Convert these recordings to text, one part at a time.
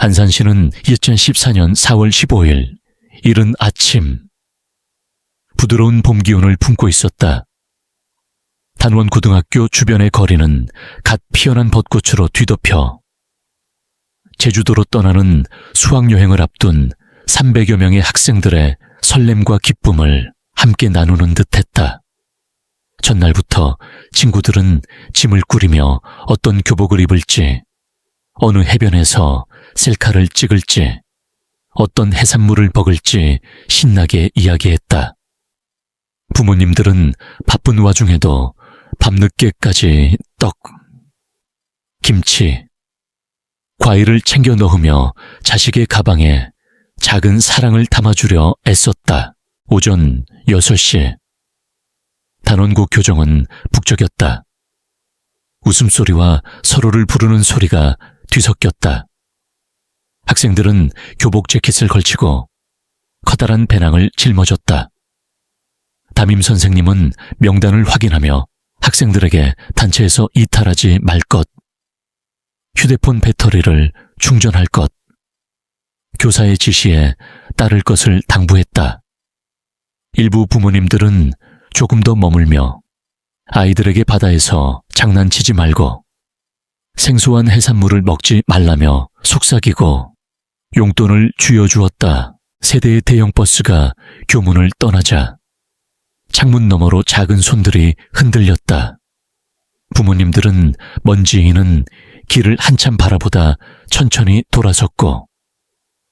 안산시는 2014년 4월 15일 이른 아침 부드러운 봄 기운을 품고 있었다. 단원 고등학교 주변의 거리는 갓 피어난 벚꽃으로 뒤덮여 제주도로 떠나는 수학여행을 앞둔 300여 명의 학생들의 설렘과 기쁨을 함께 나누는 듯 했다. 전날부터 친구들은 짐을 꾸리며 어떤 교복을 입을지, 어느 해변에서 셀카를 찍을지, 어떤 해산물을 먹을지 신나게 이야기했다. 부모님들은 바쁜 와중에도 밤늦게까지 떡, 김치, 과일을 챙겨 넣으며 자식의 가방에 작은 사랑을 담아주려 애썼다. 오전 6시. 단원고 교정은 북적였다. 웃음소리와 서로를 부르는 소리가 뒤섞였다. 학생들은 교복 재킷을 걸치고 커다란 배낭을 짊어졌다. 담임 선생님은 명단을 확인하며 학생들에게 단체에서 이탈하지 말 것, 휴대폰 배터리를 충전할 것, 교사의 지시에 따를 것을 당부했다. 일부 부모님들은 조금 더 머물며 아이들에게 바다에서 장난치지 말고 생소한 해산물을 먹지 말라며 속삭이고 용돈을 쥐어주었다. 세대의 대형 버스가 교문을 떠나자 창문 너머로 작은 손들이 흔들렸다. 부모님들은 먼지인은 길을 한참 바라보다 천천히 돌아섰고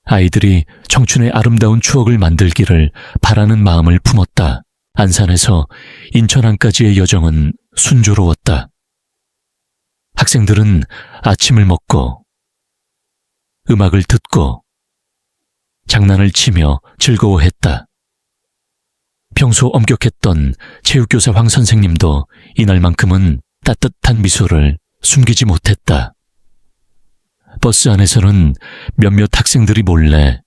아이들이 청춘의 아름다운 추억을 만들기를 바라는 마음을 품었다. 안산에서 인천항까지의 여정은 순조로웠다. 학생들은 아침을 먹고 음악을 듣고 장난을 치며 즐거워했다. 평소 엄격했던 체육교사 황 선생님도 이날만큼은 따뜻한 미소를 숨기지 못했다. 버스 안에서는 몇몇 학생들이 몰래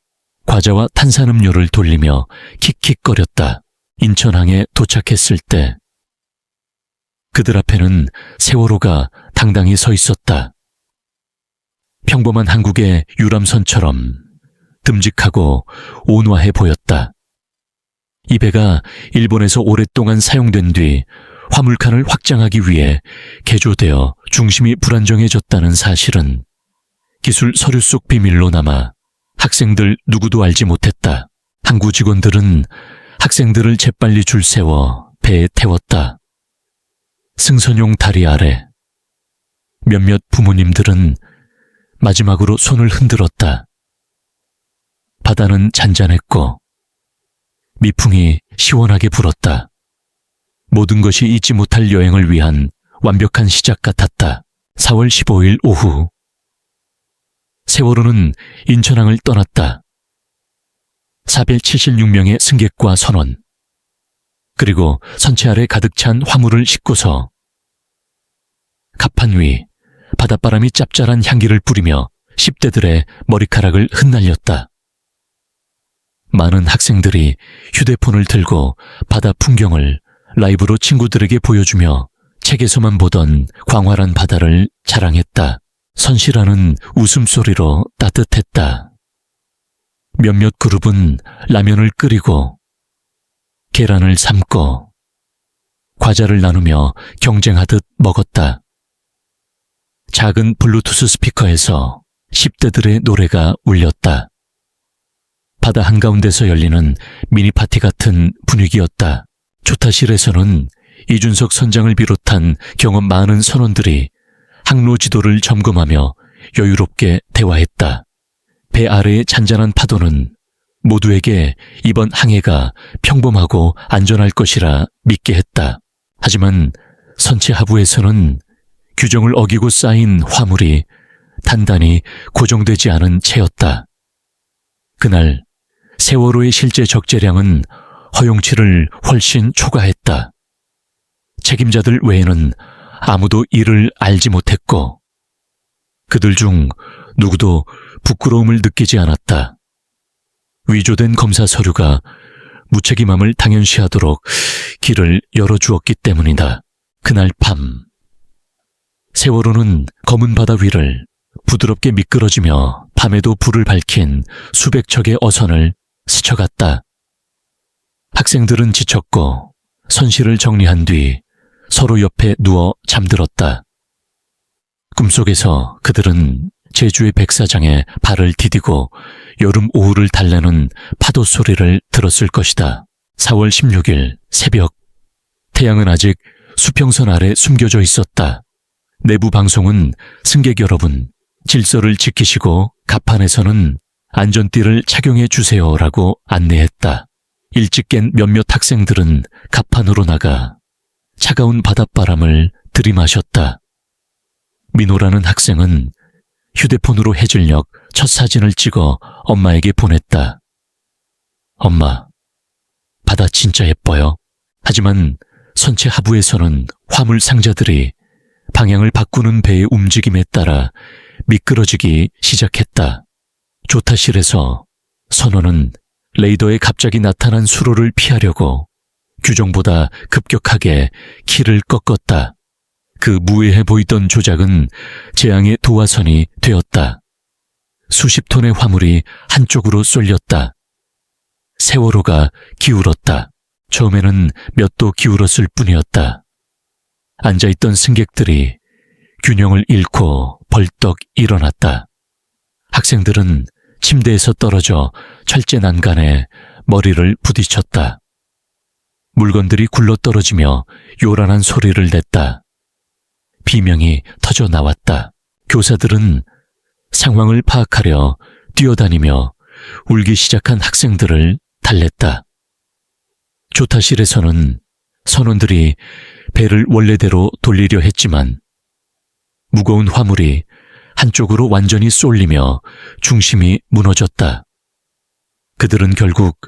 과자와 탄산음료를 돌리며 킥킥거렸다. 인천항에 도착했을 때 그들 앞에는 세월호가 당당히 서 있었다. 평범한 한국의 유람선처럼 듬직하고 온화해 보였다. 이 배가 일본에서 오랫동안 사용된 뒤 화물칸을 확장하기 위해 개조되어 중심이 불안정해졌다는 사실은 기술 서류 속 비밀로 남아 학생들 누구도 알지 못했다. 항구 직원들은 학생들을 재빨리 줄 세워 배에 태웠다. 승선용 다리 아래 몇몇 부모님들은 마지막으로 손을 흔들었다. 바다는 잔잔했고 미풍이 시원하게 불었다. 모든 것이 잊지 못할 여행을 위한 완벽한 시작 같았다. 4월 15일 오후 세월호는 인천항을 떠났다. 476명의 승객과 선원, 그리고 선체 아래 가득 찬 화물을 싣고서 갑판 위 바닷바람이 짭짤한 향기를 뿌리며 10대들의 머리카락을 흩날렸다. 많은 학생들이 휴대폰을 들고 바다 풍경을 라이브로 친구들에게 보여주며 책에서만 보던 광활한 바다를 자랑했다. 선실하는 웃음소리로 따뜻했다. 몇몇 그룹은 라면을 끓이고 계란을 삶고 과자를 나누며 경쟁하듯 먹었다. 작은 블루투스 스피커에서 10대들의 노래가 울렸다. 바다 한가운데서 열리는 미니 파티 같은 분위기였다. 조타실에서는 이준석 선장을 비롯한 경험 많은 선원들이 항로 지도를 점검하며 여유롭게 대화했다. 배 아래의 잔잔한 파도는 모두에게 이번 항해가 평범하고 안전할 것이라 믿게 했다. 하지만 선체 하부에서는 규정을 어기고 쌓인 화물이 단단히 고정되지 않은 채였다. 그날 세월호의 실제 적재량은 허용치를 훨씬 초과했다. 책임자들 외에는 아무도 이를 알지 못했고 그들 중 누구도 부끄러움을 느끼지 않았다. 위조된 검사 서류가 무책임함을 당연시하도록 길을 열어주었기 때문이다. 그날 밤 세월호는 검은 바다 위를 부드럽게 미끄러지며 밤에도 불을 밝힌 수백 척의 어선을 스쳐갔다. 학생들은 지쳤고 선실을 정리한 뒤 서로 옆에 누워 잠들었다. 꿈속에서 그들은 제주의 백사장에 발을 디디고 여름 오후를 달래는 파도 소리를 들었을 것이다. 4월 16일 새벽 태양은 아직 수평선 아래 숨겨져 있었다. 내부 방송은 승객 여러분 질서를 지키시고 갑판에서는 안전띠를 착용해 주세요라고 안내했다. 일찍 깬 몇몇 학생들은 갑판으로 나가 차가운 바닷바람을 들이마셨다. 민호라는 학생은 휴대폰으로 해질녘 첫 사진을 찍어 엄마에게 보냈다. 엄마, 바다 진짜 예뻐요. 하지만 선체 하부에서는 화물 상자들이 방향을 바꾸는 배의 움직임에 따라 미끄러지기 시작했다. 조타실에서 선원은 레이더에 갑자기 나타난 수로를 피하려고 규정보다 급격하게 키를 꺾었다. 그 무해해 보이던 조작은 재앙의 도화선이 되었다. 수십 톤의 화물이 한쪽으로 쏠렸다. 세월호가 기울었다. 처음에는 몇 도 기울었을 뿐이었다. 앉아있던 승객들이 균형을 잃고 벌떡 일어났다. 학생들은 침대에서 떨어져 철제 난간에 머리를 부딪혔다. 물건들이 굴러 떨어지며 요란한 소리를 냈다. 비명이 터져 나왔다. 교사들은 상황을 파악하려 뛰어다니며 울기 시작한 학생들을 달랬다. 조타실에서는 선원들이 배를 원래대로 돌리려 했지만 무거운 화물이 한쪽으로 완전히 쏠리며 중심이 무너졌다. 그들은 결국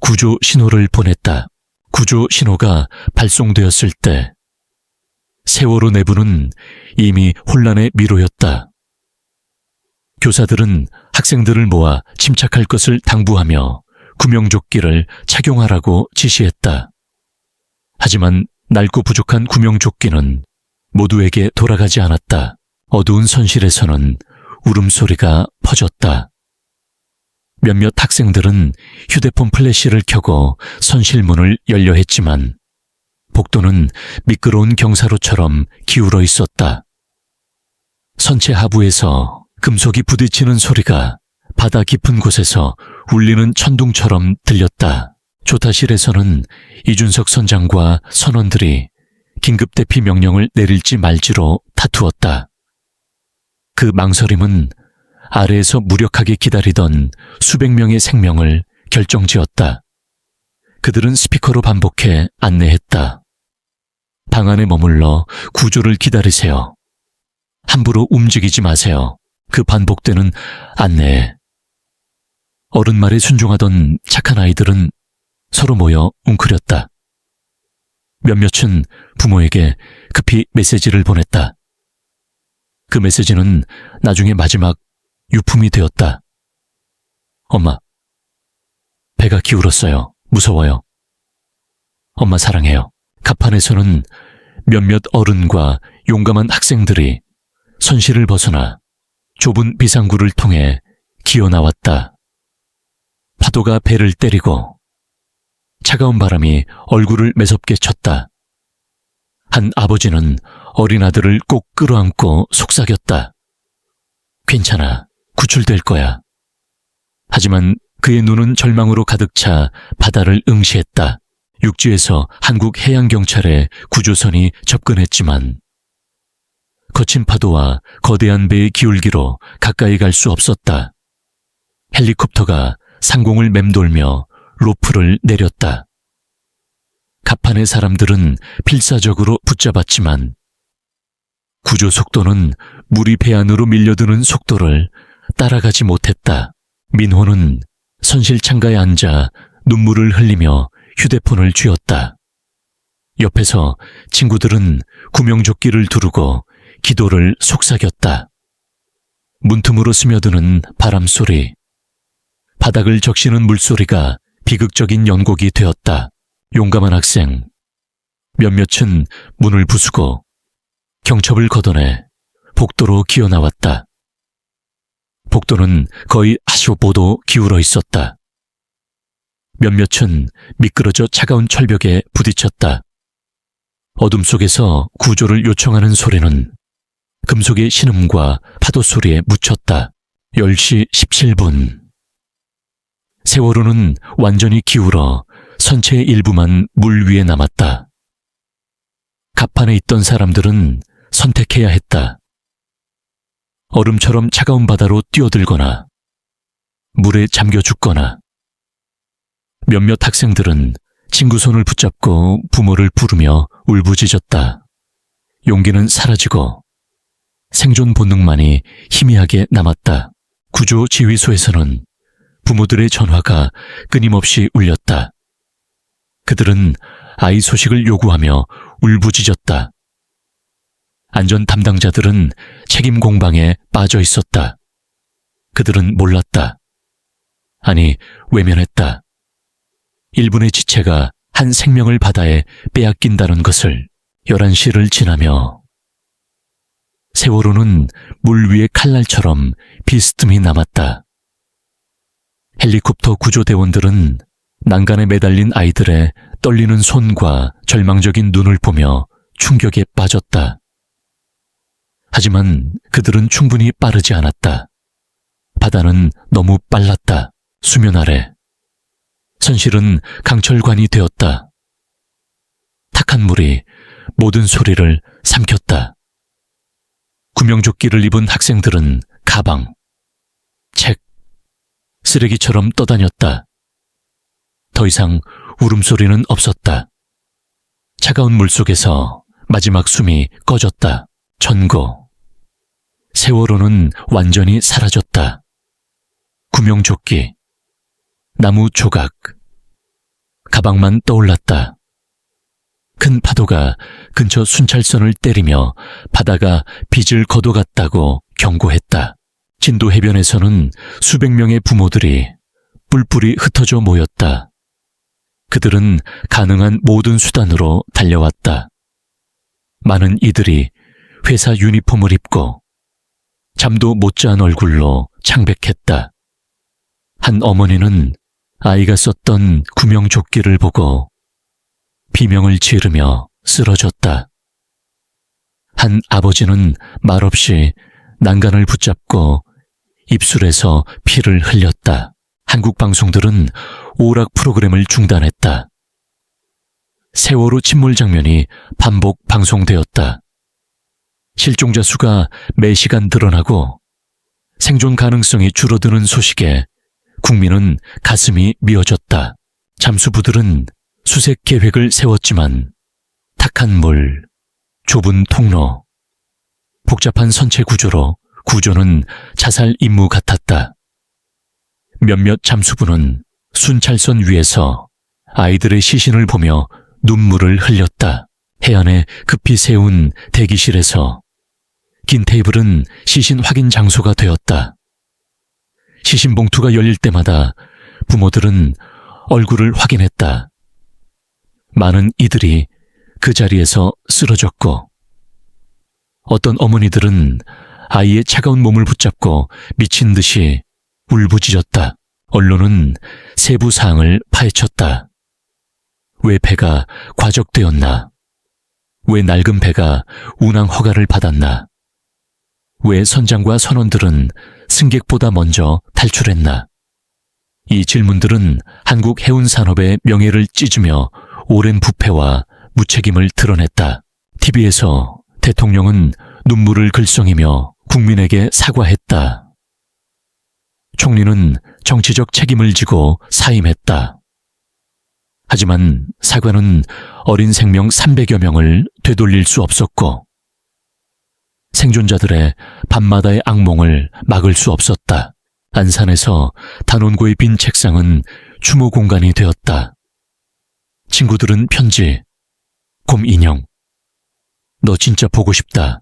구조 신호를 보냈다. 구조 신호가 발송되었을 때 세월호 내부는 이미 혼란의 미로였다. 교사들은 학생들을 모아 침착할 것을 당부하며 구명조끼를 착용하라고 지시했다. 하지만 낡고 부족한 구명조끼는 모두에게 돌아가지 않았다. 어두운 선실에서는 울음소리가 퍼졌다. 몇몇 학생들은 휴대폰 플래시를 켜고 선실문을 열려 했지만 복도는 미끄러운 경사로처럼 기울어 있었다. 선체 하부에서 금속이 부딪히는 소리가 바다 깊은 곳에서 울리는 천둥처럼 들렸다. 조타실에서는 이준석 선장과 선원들이 긴급 대피 명령을 내릴지 말지로 다투었다. 그 망설임은 아래에서 무력하게 기다리던 수백 명의 생명을 결정지었다. 그들은 스피커로 반복해 안내했다. 방 안에 머물러 구조를 기다리세요. 함부로 움직이지 마세요. 그 반복되는 안내에 어른 말에 순종하던 착한 아이들은 서로 모여 웅크렸다. 몇몇은 부모에게 급히 메시지를 보냈다. 그 메시지는 나중에 마지막 유품이 되었다. 엄마, 배가 기울었어요. 무서워요. 엄마 사랑해요. 갑판에서는 몇몇 어른과 용감한 학생들이 선실을 벗어나 좁은 비상구를 통해 기어 나왔다. 파도가 배를 때리고 차가운 바람이 얼굴을 매섭게 쳤다. 한 아버지는 어린 아들을 꼭 끌어안고 속삭였다. 괜찮아. 구출될 거야. 하지만 그의 눈은 절망으로 가득 차 바다를 응시했다. 육지에서 한국 해양경찰의 구조선이 접근했지만 거친 파도와 거대한 배의 기울기로 가까이 갈 수 없었다. 헬리콥터가 상공을 맴돌며 로프를 내렸다. 갑판의 사람들은 필사적으로 붙잡았지만 구조 속도는 물이 배 안으로 밀려드는 속도를 따라가지 못했다. 민호는 선실 창가에 앉아 눈물을 흘리며 휴대폰을 쥐었다. 옆에서 친구들은 구명조끼를 두르고 기도를 속삭였다. 문틈으로 스며드는 바람 소리, 바닥을 적시는 물소리가 비극적인 연곡이 되었다. 용감한 학생. 몇몇은 문을 부수고 경첩을 걷어내 복도로 기어 나왔다. 복도는 거의 하쇼보도 기울어 있었다. 몇몇은 미끄러져 차가운 철벽에 부딪혔다. 어둠 속에서 구조를 요청하는 소리는 금속의 신음과 파도 소리에 묻혔다. 10시 17분. 세월호는 완전히 기울어 선체의 일부만 물 위에 남았다. 갑판에 있던 사람들은 선택해야 했다. 얼음처럼 차가운 바다로 뛰어들거나 물에 잠겨 죽거나 몇몇 학생들은 친구 손을 붙잡고 부모를 부르며 울부짖었다. 용기는 사라지고 생존 본능만이 희미하게 남았다. 구조 지휘소에서는 부모들의 전화가 끊임없이 울렸다. 그들은 아이 소식을 요구하며 울부짖었다. 안전 담당자들은 책임 공방에 빠져 있었다. 그들은 몰랐다. 아니, 외면했다. 일본의 지체가 한 생명을 바다에 빼앗긴다는 것을 11시를 지나며 세월호는 물 위의 칼날처럼 비스듬히 남았다. 헬리콥터 구조대원들은 난간에 매달린 아이들의 떨리는 손과 절망적인 눈을 보며 충격에 빠졌다. 하지만 그들은 충분히 빠르지 않았다. 바다는 너무 빨랐다. 수면 아래. 선실은 강철관이 되었다. 탁한 물이 모든 소리를 삼켰다. 구명조끼를 입은 학생들은 가방, 책, 쓰레기처럼 떠다녔다. 더 이상 울음소리는 없었다. 차가운 물 속에서 마지막 숨이 꺼졌다. 전고. 세월호는 완전히 사라졌다. 구명조끼, 나무 조각, 가방만 떠올랐다. 큰 파도가 근처 순찰선을 때리며 바다가 빚을 거둬갔다고 경고했다. 진도 해변에서는 수백 명의 부모들이 뿔뿔이 흩어져 모였다. 그들은 가능한 모든 수단으로 달려왔다. 많은 이들이 회사 유니폼을 입고 잠도 못 잔 얼굴로 창백했다. 한 어머니는 아이가 썼던 구명조끼를 보고 비명을 지르며 쓰러졌다. 한 아버지는 말없이 난간을 붙잡고 입술에서 피를 흘렸다. 한국 방송들은 오락 프로그램을 중단했다. 세월호 침몰 장면이 반복 방송되었다. 실종자 수가 매시간 늘어나고 생존 가능성이 줄어드는 소식에 국민은 가슴이 미어졌다. 잠수부들은 수색 계획을 세웠지만 탁한 물, 좁은 통로, 복잡한 선체 구조로 구조는 자살 임무 같았다. 몇몇 잠수부는 순찰선 위에서 아이들의 시신을 보며 눈물을 흘렸다. 해안에 급히 세운 대기실에서 긴 테이블은 시신 확인 장소가 되었다. 시신 봉투가 열릴 때마다 부모들은 얼굴을 확인했다. 많은 이들이 그 자리에서 쓰러졌고, 어떤 어머니들은 아이의 차가운 몸을 붙잡고 미친 듯이 울부짖었다. 언론은 세부 사항을 파헤쳤다. 왜 배가 과적되었나? 왜 낡은 배가 운항 허가를 받았나? 왜 선장과 선원들은 승객보다 먼저 탈출했나? 이 질문들은 한국 해운 산업의 명예를 찢으며 오랜 부패와 무책임을 드러냈다. TV에서 대통령은 눈물을 글썽이며 국민에게 사과했다. 총리는 정치적 책임을 지고 사임했다. 하지만 사과는 어린 생명 300여 명을 되돌릴 수 없었고, 생존자들의 밤마다의 악몽을 막을 수 없었다. 안산에서 단원고의 빈 책상은 추모 공간이 되었다. 친구들은 편지, 곰 인형. 너 진짜 보고 싶다.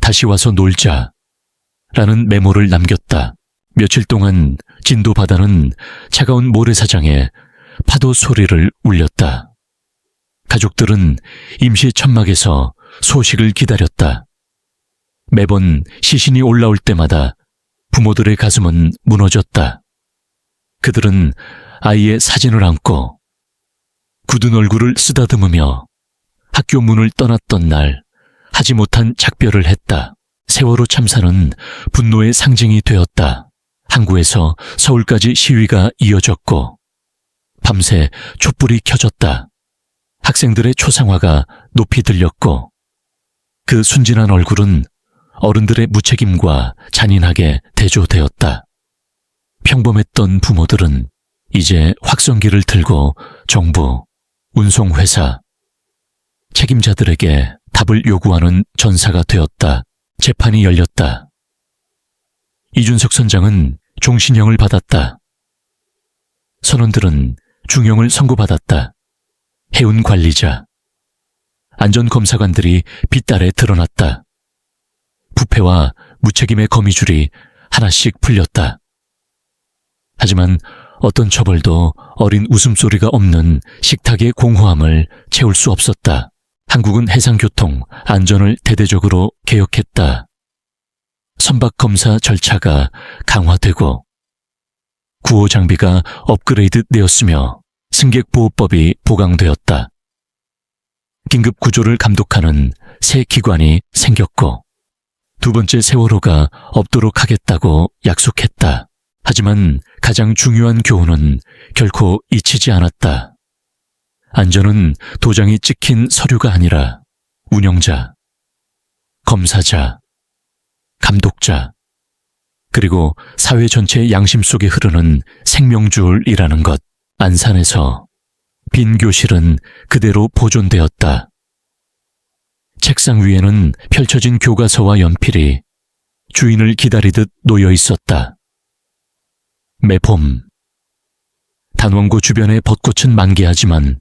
다시 와서 놀자. 라는 메모를 남겼다. 며칠 동안 진도 바다는 차가운 모래사장에 파도 소리를 울렸다. 가족들은 임시 천막에서 소식을 기다렸다. 매번 시신이 올라올 때마다 부모들의 가슴은 무너졌다. 그들은 아이의 사진을 안고 굳은 얼굴을 쓰다듬으며 학교 문을 떠났던 날 하지 못한 작별을 했다. 세월호 참사는 분노의 상징이 되었다. 항구에서 서울까지 시위가 이어졌고 밤새 촛불이 켜졌다. 학생들의 초상화가 높이 들렸고 그 순진한 얼굴은 어른들의 무책임과 잔인하게 대조되었다. 평범했던 부모들은 이제 확성기를 들고 정부, 운송회사, 책임자들에게 답을 요구하는 전사가 되었다. 재판이 열렸다. 이준석 선장은 종신형을 받았다. 선원들은 중형을 선고받았다. 해운 관리자, 안전검사관들이 빗달에 드러났다. 부패와 무책임의 거미줄이 하나씩 풀렸다. 하지만 어떤 처벌도 어린 웃음소리가 없는 식탁의 공허함을 채울 수 없었다. 한국은 해상교통 안전을 대대적으로 개혁했다. 선박 검사 절차가 강화되고 구호 장비가 업그레이드 되었으며 승객 보호법이 보강되었다. 긴급 구조를 감독하는 새 기관이 생겼고 두 번째 세월호가 없도록 하겠다고 약속했다. 하지만 가장 중요한 교훈은 결코 잊히지 않았다. 안전은 도장이 찍힌 서류가 아니라 운영자, 검사자, 감독자, 그리고 사회 전체의 양심 속에 흐르는 생명줄이라는 것. 안산에서 빈 교실은 그대로 보존되었다. 책상 위에는 펼쳐진 교과서와 연필이 주인을 기다리듯 놓여 있었다. 매봄. 단원고 주변의 벚꽃은 만개하지만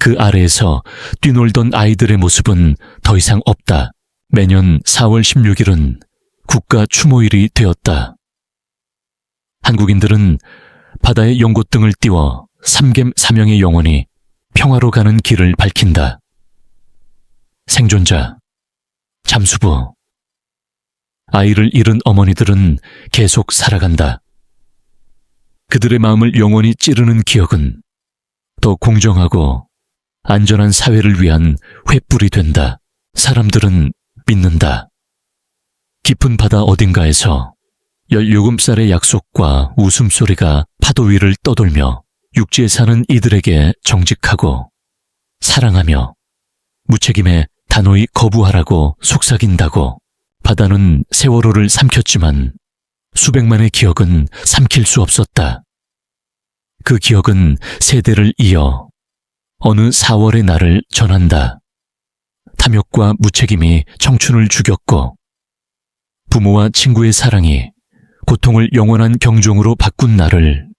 그 아래에서 뛰놀던 아이들의 모습은 더 이상 없다. 매년 4월 16일은 국가 추모일이 되었다. 한국인들은 바다에 연고등을 띄워 삼겜 사명의 영혼이 평화로 가는 길을 밝힌다. 생존자, 잠수부, 아이를 잃은 어머니들은 계속 살아간다. 그들의 마음을 영원히 찌르는 기억은 더 공정하고 안전한 사회를 위한 횃불이 된다. 사람들은 믿는다. 깊은 바다 어딘가에서 17살의 약속과 웃음소리가 파도 위를 떠돌며 육지에 사는 이들에게 정직하고 사랑하며 무책임에 단호히 거부하라고 속삭인다고 바다는 세월호를 삼켰지만 수백만의 기억은 삼킬 수 없었다. 그 기억은 세대를 이어 어느 4월의 날을 전한다. 탐욕과 무책임이 청춘을 죽였고 부모와 친구의 사랑이 고통을 영원한 경종으로 바꾼 날을